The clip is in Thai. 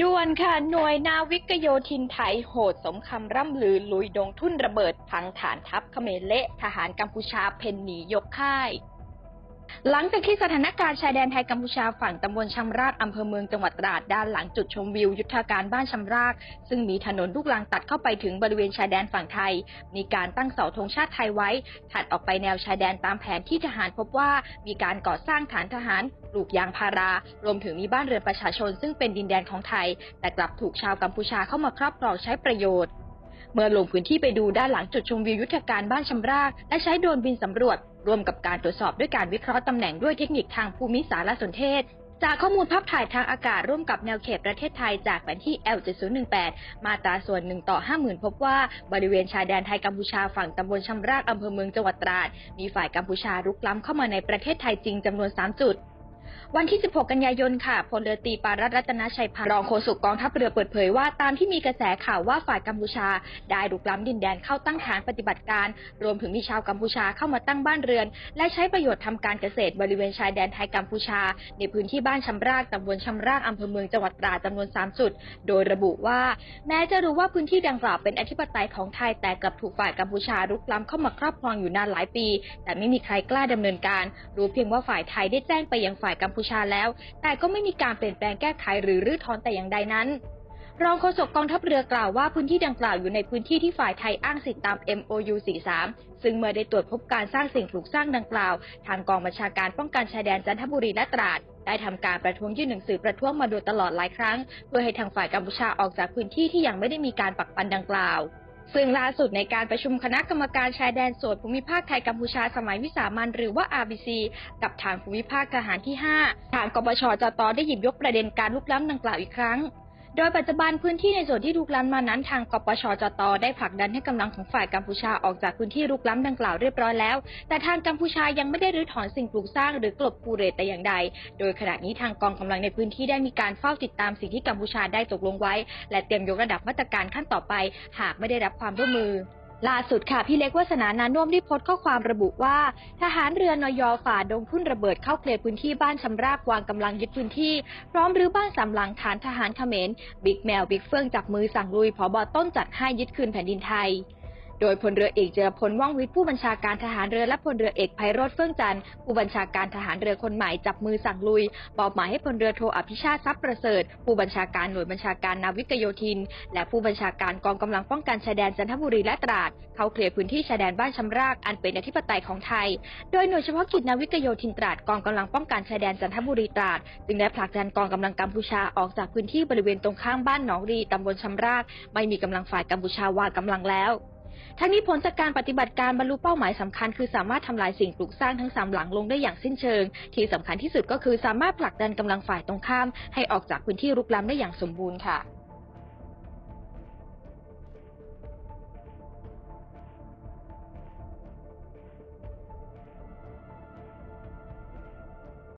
ด่วนค่ะ หน่วยนาวิกโยธินไทยโหดสมคำร่ำลือลุยดงทุ่นระเบิด พังฐานทัพเขมรเละ ทหารกัมพูชาเพ่นหนียกค่าย หลังจากที่สถานการณ์ชายแดนไทยกัมพูชาฝั่งตำบลชำราบอำเภอเมืองจังหวัดตราดด้านหลังจุดชมวิวยุทธการบ้านชำรากซึ่งมีถนนลูกลังตัดเข้าไปถึงบริเวณชายแดนฝั่งไทย มีการตั้งเสาธงชาติไทยไว้ ถัดออกไปแนวชายแดนตามแผนที่ทหารพบว่ามีการก่อสร้างฐานทหารปลูกยางพารารวมถึงมีบ้านเรือนประชาชน ซึ่งเป็นดินแดนของไทย แต่กลับถูกชาวกัมพูชาเข้ามาครอบครองใช้ประโยชน์ เมื่อลงพื้นที่ไปดูด้านหลังจุดชมวิวยุทธการบ้านชำราก และใช้โดรนบินสำรวจรวมกับการตรวจสอบด้วยการวิเคราะห์ตำแหน่งด้วยเทคนิคทางภูมิสารสนเทศ จากข้อมูลภาพถ่ายทางอากาศร่วมกับแนวเขตประเทศไทยจากแผนที่ L7018 มาตราส่วน1ต่อ 50,000 พบว่าบริเวณชายแดนไทยกัมพูชาฝั่งตำบลชำรากอำเภอเมืองจังหวัดตราด มีฝ่ายกัมพูชารุกล้ำเข้ามาในประเทศไทยจริงจำนวน 3 จุด วันที่ 16 กันยายนค่ะ พลเรือตรีปารัตรัตนชัยพันธ์รองโฆษกกองทัพเรือเปิดเผยว่า ตามที่มีกระแสข่าวว่าฝ่ายกัมพูชา ได้รุกล้ำดินแดนเข้าตั้งฐานปฏิบัติการ รวมถึงมีชาวกัมพูชาเข้ามาตั้งบ้านเรือน และใช้ประโยชน์ทำการเกษตรบริเวณชายแดนไทยกัมพูชา ในพื้นที่บ้านชำรากตำบลชำรากอำเภอเมืองจังหวัดตราดจำนวน 3 จุด โดยระบุว่า แม้จะรู้ว่าพื้นที่ดังกล่าวเป็นอธิปไตยของไทยแต่กลับถูกฝ่ายกัมพูชารุกล้ำเข้ามาครอบครองอยู่นานหลายปี แต่ไม่มีใครกล้าดำเนินการ รู้เพียงว่าฝ่ายไทยได้แจ้งไปยังฝ่ายกัมพูชาแล้ว แต่ก็ไม่มีการเปลี่ยนแปลงแก้ไขหรือรื้อถอนแต่อย่างใดนั้นรองโฆษกกองทัพเรือกล่าวว่าพื้นที่ดังกล่าวอยู่ในพื้นที่ที่ฝ่ายไทยอ้างสิทธิตาม MOU 43 ซึ่งเมื่อได้ตรวจพบการสร้างสิ่งปลูกสร้างดังกล่าว ทางกองบัญชาการป้องกันชายแดนจันทบุรีและตราด ได้ทำการประท้วงยื่นหนังสือประท้วงมาโดยตลอดหลายครั้ง เพื่อให้ทางฝ่ายกัมพูชาออกจากพื้นที่ที่ยังไม่ได้มีการปักปันดังกล่าว ซึ่งล่าสุดในการประชุมคณะกรรมการชายแดนโสดภูมิภาคไทยกัมพูชาสมัยวิสามันหรือว่า RBC กับฐานภูมิภาคทหารที่ 5 ทางกบชจตได้หยิบยกประเด็นการลุกล้ำดังกล่าวอีกครั้ง โดยปัจจุบันพื้นที่ในส่วนที่ลุกล้ำมานั้นทางกปชจตได้ผลักดันให้กำลังของฝ่ายกัมพูชาออกจากพื้นที่ลุกล้ำดังกล่าวเรียบร้อยแล้ว แต่ทางกัมพูชายังไม่ได้รื้อถอนสิ่งปลูกสร้างหรือกลบปูเรตแต่อย่างใด โดยขณะนี้ทางกองกำลังในพื้นที่ได้มีการเฝ้าติดตามสิ่งที่กัมพูชาได้ตกลงไว้ และเตรียมยกระดับมาตรการขั้นต่อไป หากไม่ได้รับความร่วมมือ ล่าสุดค่ะพี่เล็กวัสนานานุ่มได้โพสต์ข้อความระบุว่า ทหารเรือนยอฝ่าดงพุ่นระเบิดเข้าเคลียร์พื้นที่บ้านชำรากวางกำลังยึดพื้นที่ พร้อมรื้อบ้านสำหลังฐานทหารเขมรบิ๊กแมวบิ๊กเฟื่องจับมือสั่งลุยผอบอต้นจัดให้ยึดคืนแผ่นดินไทย โดยพลเรือเอกเจรพลว่องวิทย์ผู้บัญชาการทหารเรือและพลเรือเอกไพโรธเฟื่องจันทร์ผู้บัญชาการทหารเรือคนใหม่จับมือสั่งลุยมอบหมายให้พลเรือโทอภิชาติทรัพย์ประเสริฐ ผู้บัญชาการหน่วยบัญชาการนาวิกโยธิน และผู้บัญชาการกองกำลังป้องกันชายแดนจันทบุรีและตราดเข้าเคลียร์พื้นที่ชายแดนบ้านชำรากอันเป็นอธิปไตยของไทย โดยหน่วยเฉพาะกิจนาวิกโยธินตราดกองกำลังป้องกันชายแดนจันทบุรีตราดจึงได้ผลักดันกองกำลังกัมพูชาออกจากพื้นที่บริเวณตรงข้ามบ้านหนองรีตำบลชำรากไม่มีกำลังฝ่ายกัมพูชาวางกำลังแล้ว ทั้งนี้ผลจากการปฏิบัติการบรรลุเป้าหมายสำคัญ คือสามารถทำลายสิ่งปลูกสร้างทั้งสามหลังลงได้อย่างสิ้นเชิง ที่สำคัญที่สุดก็คือสามารถผลักดันกำลังฝ่ายตรงข้าม ให้ออกจากพื้นที่รุกล้ำได้อย่างสมบูรณ์ค่ะ